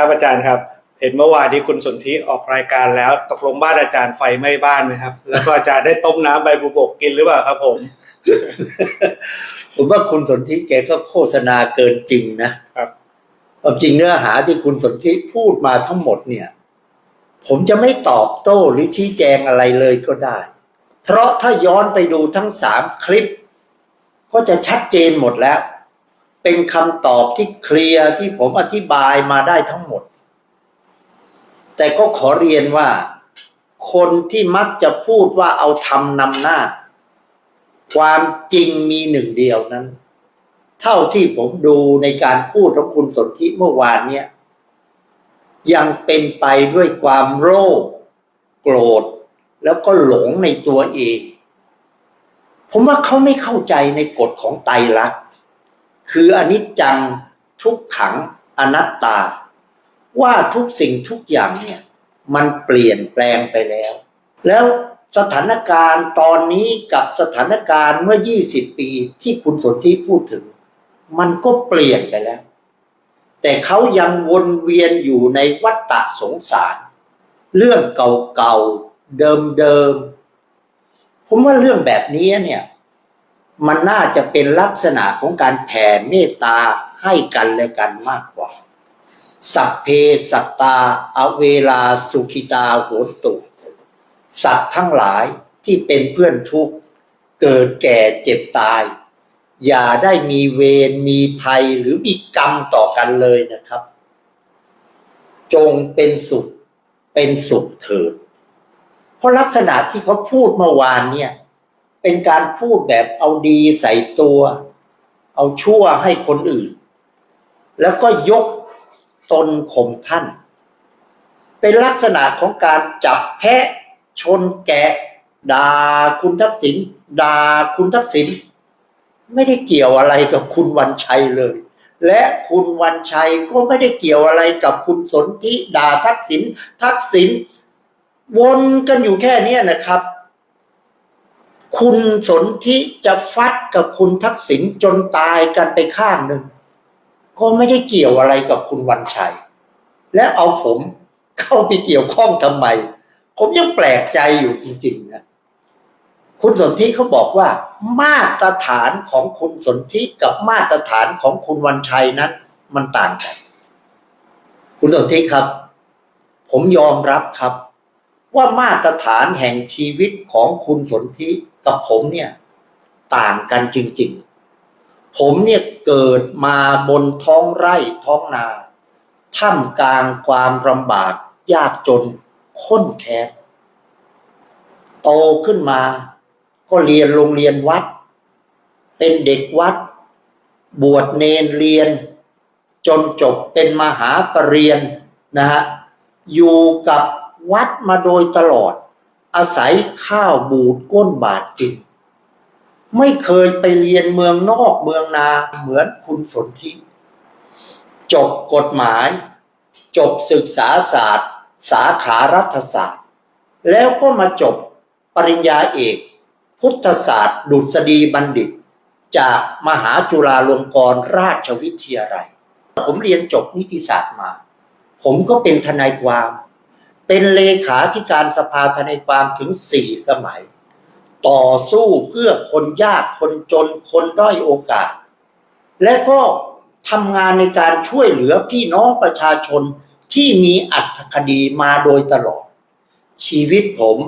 ครับอาจารย์ครับ เห็นเมื่อวานที่คุณสนธิออกรายการแล้ว ตกลงบ้านอาจารย์ไฟไหม้บ้านไหมครับ แล้วก็อาจารย์ได้ต้มน้ำใบบุบกกินหรือเปล่าครับผม ผมว่าคุณสนธิแกก็โฆษณาเกินจริงนะครับความจริงเนื้อหาที่คุณสนธิพูดมาทั้งหมดเนี่ย ผมจะไม่ตอบโต้หรือชี้แจงอะไรเลยก็ได้ เพราะถ้าย้อนไปดูทั้งสามคลิป ก็จะชัดเจนหมดแล้ว เป็นคำตอบที่เคลียร์ที่ผมอธิบายมาได้ทั้งหมด แต่ก็ขอเรียนว่า คนที่มักจะพูดว่าเอาทำนำหน้า ความจริงมีหนึ่งเดียวนั้น เท่าที่ผมดูในการพูดของคุณสนธิเมื่อวานเนี่ย ยังเป็นไปด้วยความโลภโกรธ แล้วก็หลงในตัวเอง ผมว่าเขาไม่เข้าใจในกฎของไตรลักษณ์ คืออนิจจังทุกขังอนัตตา ว่าทุกสิ่งทุกอย่างเนี่ยมันเปลี่ยนแปลงไปแล้ว แล้วสถานการณ์ตอนนี้กับสถานการณ์เมื่อ 20 ปีที่คุณสนธิพูดถึง มันก็เปลี่ยนไปแล้ว แต่เขายังวนเวียนอยู่ในวัฏฏะสงสาร เรื่องเก่าๆเดิมๆผมว่าเรื่องแบบนี้เนี่ย มันน่าจะเป็นลักษณะของการแผ่เมตตาให้กันและกันมากกว่า สัพเพสัตตาอเวลาสุขิตาโหนตุสัตว์ทั้งหลายที่เป็นเพื่อนทุกข์เกิดแก่เจ็บตาย อย่าได้มีเวรมีภัยหรือมีกรรมต่อกันเลยนะครับ จงเป็นสุขเป็นสุขเถิดเพราะลักษณะที่เขาพูดเมื่อวานเนี่ย เป็นการพูดแบบเอาดีใส่ตัว เอาชั่วให้คนอื่น แล้วก็ยกตนข่มท่าน เป็นลักษณะของการจับแพะชนแกะด่าคุณทักษิณด่าคุณทักษิณไม่ได้เกี่ยวอะไรกับคุณวันชัยเลย และคุณวันชัยก็ไม่ได้เกี่ยวอะไรกับคุณสนธิด่าทักษิณทักษิณวนกันอยู่แค่นี้นะครับ คุณสนธิจะฟัดกับคุณทักษิณจนตายกันไปข้างหนึ่ง ก็ไม่ได้เกี่ยวอะไรกับคุณวันชัย และเอาผมเข้าไปเกี่ยวข้องทำไม ผมยังแปลกใจอยู่จริงๆนะคุณสนธิเขาบอกว่า มาตรฐานของคุณสนธิกับมาตรฐานของคุณวันชัยนั้น มันต่างกัน คุณสนธิครับ ผมยอมรับครับ ว่ามาตรฐานแห่งชีวิตของคุณสนธิกับผมเนี่ยต่างกันจริง ๆ ผมเนี่ยเกิดมาบนท้องไร่ท้องนาท่ามกลางความลำบากยากจนข้นแค้นโตขึ้นมา ก็เรียนโรงเรียนวัด เป็นเด็กวัด บวชเนนเรียน จนจบเป็นมหาปรริญญานะฮะอยู่กับ วัดมาโดยตลอด อาศัยข้าวบูดก้นบาทกิน ไม่เคยไปเรียนเมืองนอกเมืองนาเหมือนคุณสนธิจบกฎหมาย จบศึกษาศาสตร์ สาขารัฐศาสตร์ แล้วก็มาจบปริญญาเอก พุทธศาสตร์ ดุษฎีบัณฑิต จากมหาจุฬาลงกรณราชวิทยาลัย ผมเรียนจบนิติศาสตร์มา ผมก็เป็นทนายความ เป็นเลขาธิการสภาทนายความถึงสี่สมัย ต่อสู้เพื่อคนยากคนจนคนด้อยโอกาส และก็ทำงานในการช่วยเหลือพี่น้องประชาชนที่มีอัตคดีมาโดยตลอด ชีวิตผม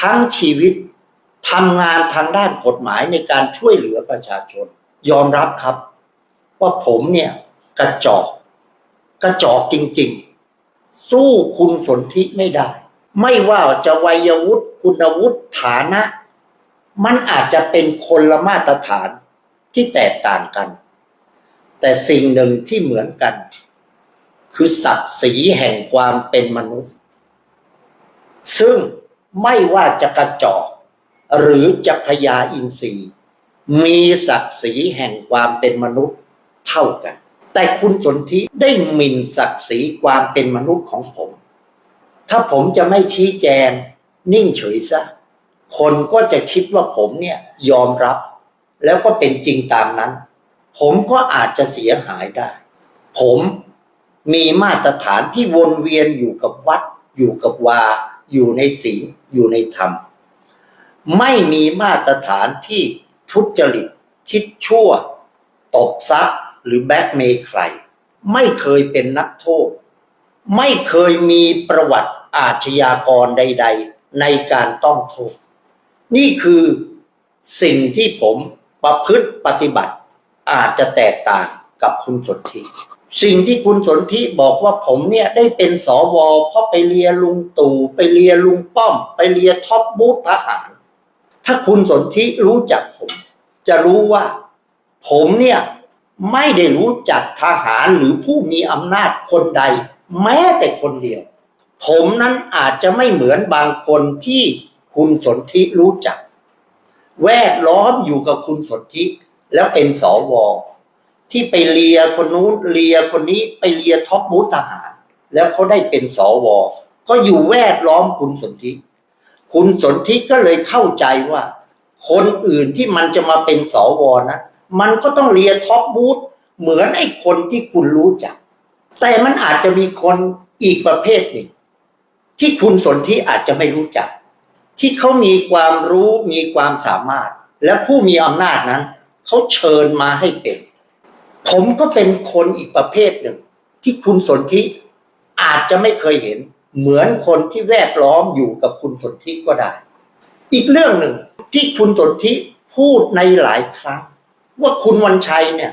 ทั้งชีวิตทำงานทางด้านกฎหมายในการช่วยเหลือประชาชน ยอมรับครับ ว่าผมเนี่ย กระจอก กระจอกจริง ๆ สู้คุณสนธิไม่ได้ ไม่ว่าจะวัยวุฒิคุณวุฒิฐานะ มันอาจจะเป็นคนละมาตรฐานที่แตกต่างกัน แต่สิ่งหนึ่งที่เหมือนกัน คือศักดิ์ศรีแห่งความเป็นมนุษย์ ซึ่งไม่ว่าจะกระจอกหรือจะพยาอินทรีย์ มีศักดิ์ศรีแห่งความเป็นมนุษย์เท่ากัน แต่คุณสนธิได้หมิ่นศักดิ์ศรีความเป็นมนุษย์ของผม ถ้าผมจะไม่ชี้แจง นิ่งเฉยซะ คนก็จะคิดว่าผมเนี่ยยอมรับ แล้วก็เป็นจริงตามนั้น ผมก็อาจจะเสียหายได้ ผมมีมาตรฐานที่วนเวียนอยู่กับวัด อยู่กับวา อยู่ในศีลอยู่ในธรรม ไม่มีมาตรฐานที่ทุจริต คิดชั่ว ตบทรัพย์ หรือแบ็กเมย์ใคร ไม่เคยเป็นนักโทษ ไม่เคยมีประวัติอาชญากรใด ๆ ในการต้องโทษ นี่คือสิ่งที่ผมประพฤติปฏิบัติอาจจะแตกต่างกับคุณสนธิสิ่งที่คุณสนธิบอกว่าผมเนี่ยได้เป็นสวเพราะไปเลียลุงตู่ไปเลียลุงป้อม ไปเลียท็อปบูธทหาร ถ้าคุณสนธิรู้จักผม จะรู้ว่า ผมเนี่ย ไม่ได้รู้จักทหารหรือผู้มีอำนาจคนใด แม้แต่คนเดียว ผมนั้นอาจจะไม่เหมือนบางคนที่คุณสนธิรู้จัก แวดล้อมอยู่กับคุณสนธิแล้วเป็นสวที่ไปเลียคนนู้นเลียคนนี้ไปเลียท็อปบูธทหาร แล้วเขาได้เป็นสวก็อยู่แวดล้อมคุณสนธิคุณสนธิก็เลยเข้าใจว่า คนอื่นที่มันจะมาเป็นสวนะ มันก็ต้องเลียท็อปบูธเหมือนไอ้คนที่คุณรู้จัก แต่มันอาจจะมีคนอีกประเภทหนึ่งที่คุณสนธิอาจจะไม่รู้จัก ที่เขามีความรู้มีความสามารถ และผู้มีอำนาจนั้นเขาเชิญมาให้เป็น ผมก็เป็นคนอีกประเภทหนึ่ง ที่คุณสนธิอาจจะไม่เคยเห็น เหมือนคนที่แวดล้อมอยู่กับคุณสนธิก็ได้ อีกเรื่องหนึ่งที่คุณสนธิพูดในหลายครั้ง ว่าคุณวันชัยเนี่ย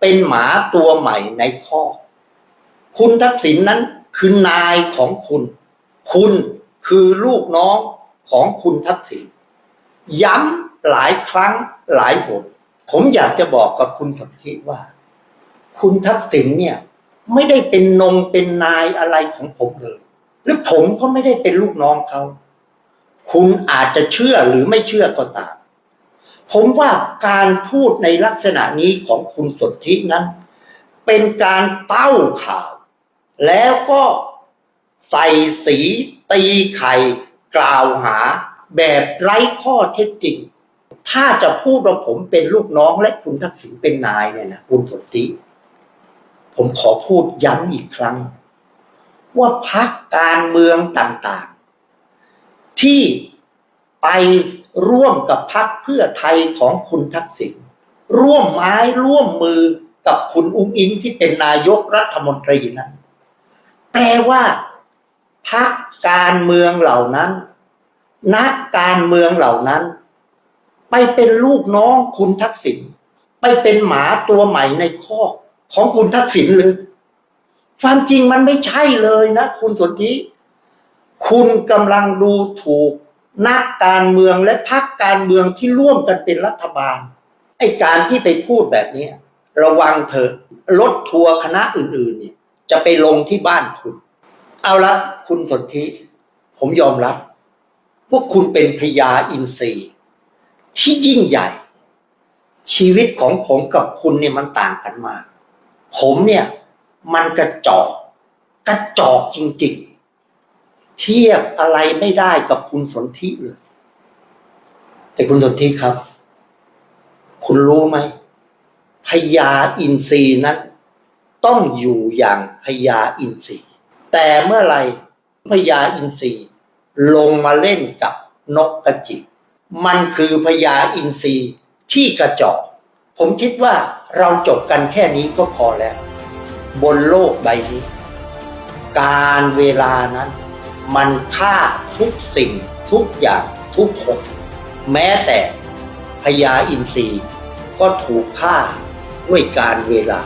เป็นหมาตัวใหม่ในข้อ คุณทักษิณนนั้นคือนายของคุณ คุณคือลูกน้องของคุณทักษิณย้ำหลายครั้งหลายหนผมอยากจะบอกกับคุณสนธิว่า คุณทักษิณเนี่ย ไม่ได้เป็นนงเป็นนายอะไรของผมเลยหรือผมก็ไม่ได้เป็นลูกน้องเขา คุณอาจจะเชื่อหรือไม่เชื่อก็ตาม ผมว่าการพูดในลักษณะนี้ของคุณสนธินั้น เป็นการเต้าข่าว แล้วก็ใส่สีตีไข่กล่าวหาแบบไร้ข้อเท็จจริง ถ้าจะพูดว่าผมเป็นลูกน้องและคุณทักษิณเป็นนายเนี่ยนะคุณสนธิผมขอพูดย้ำอีกครั้ง ว่าพักการเมืองต่างๆ ที่ ไปร่วมกับพักเพื่อไทยของคุณทักษิณร่วมไม้ร่วมมือกับคุณอุ้งอิงที่เป็นนายกรัฐมนตรีนั้นแปลว่าพักการเมืองเหล่านั้น นักการเมืองเหล่านั้น ไปเป็นลูกน้องคุณทักษิณไปเป็นหมาตัวใหม่ในคอกของคุณทักษิณเลยความจริงมันไม่ใช่เลยนะ คุณสนธิคุณกำลังดูถูก นักการเมืองและพรรคการเมืองที่ร่วมกันเป็นรัฐบาล ไอ้การที่ไปพูดแบบนี้ ระวังเถอะรถทัวร์คณะอื่นๆเนี่ยจะไปลงที่บ้านคุณ เอาละคุณสนธิผมยอมรับ พวกคุณเป็นพญาอินทรีย์ที่ยิ่งใหญ่ ชีวิตของผมกับคุณเนี่ยมันต่างกันมาก ผมเนี่ย มันกระจอก กระจอกจริง ๆ เทียบอะไรไม่ได้กับคุณสนธิเลย แต่คุณสนธิครับ คุณรู้ไหมพญาอินทรีย์นั้น ต้องอยู่อย่างพญาอินทรีย์แต่เมื่อไหรพญาอินทรีย์ลงมาเล่นกับนกกระจิบมันคือพญาอินทรีย์ที่กระจอกผมคิดว่าเราจบกันแค่นี้ก็พอแล้ว บนโลกใบนี้ การเวลานั้น มันฆ่าทุกสิ่งทุกอย่างทุกคน แม้แต่พญาอินทรีย์ก็ถูกฆ่าด้วยการเวลา